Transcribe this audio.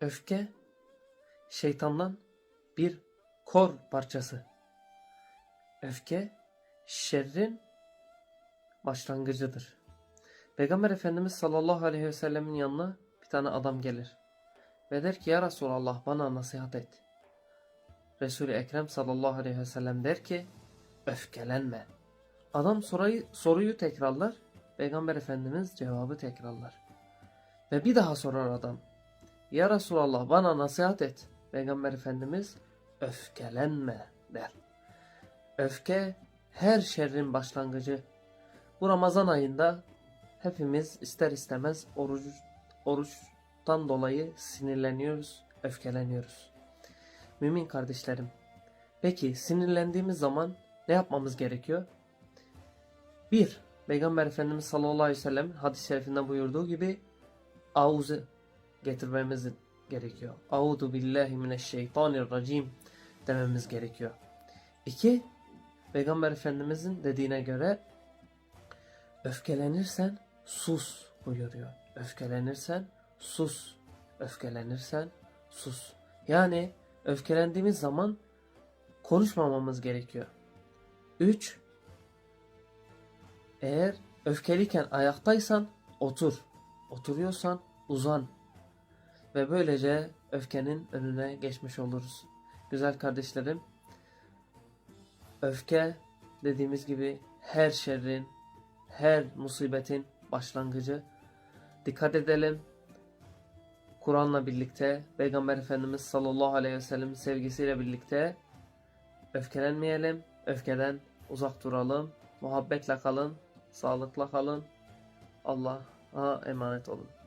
Öfke şeytandan bir kor parçası. Öfke şerrin başlangıcıdır. Peygamber Efendimiz sallallahu aleyhi ve sellemin yanına bir tane adam gelir. Ve der ki ya Resulallah bana nasihat et. Resul-i Ekrem sallallahu aleyhi ve sellem der ki öfkelenme. Adam soruyu, soruyu tekrarlar. Peygamber Efendimiz cevabı tekrarlar. Ve bir daha sorar adam. Ya Resulallah bana nasihat et. Peygamber Efendimiz öfkelenme der. Öfke her şerrin başlangıcı. Bu Ramazan ayında hepimiz ister istemez oruç, oruçtan dolayı sinirleniyoruz, öfkeleniyoruz. Mümin kardeşlerim, peki sinirlendiğimiz zaman ne yapmamız gerekiyor? 1. Peygamber Efendimiz sallallahu aleyhi ve sellem hadis-i şerifinde buyurduğu gibi auzu getirmemiz gerekiyor. Auzu billahi mineşşeytanirracim dememiz gerekiyor. 2. Peygamber Efendimizin dediğine göre öfkelenirsen sus buyuruyor. Öfkelenirsen sus. Öfkelenirsen sus. Yani öfkelendiğimiz zaman konuşmamamız gerekiyor. 3. Eğer öfkeliyken ayaktaysan otur. Oturuyorsan uzan. Ve böylece öfkenin önüne geçmiş oluruz. Güzel kardeşlerim, öfke dediğimiz gibi her şerrin, her musibetin başlangıcı. Dikkat edelim. Kur'an'la birlikte, Peygamber Efendimiz sallallahu aleyhi ve sellem sevgisiyle birlikte öfkelenmeyelim, öfkeden uzak duralım, muhabbetle kalın, sağlıkla kalın. Allah'a emanet olun.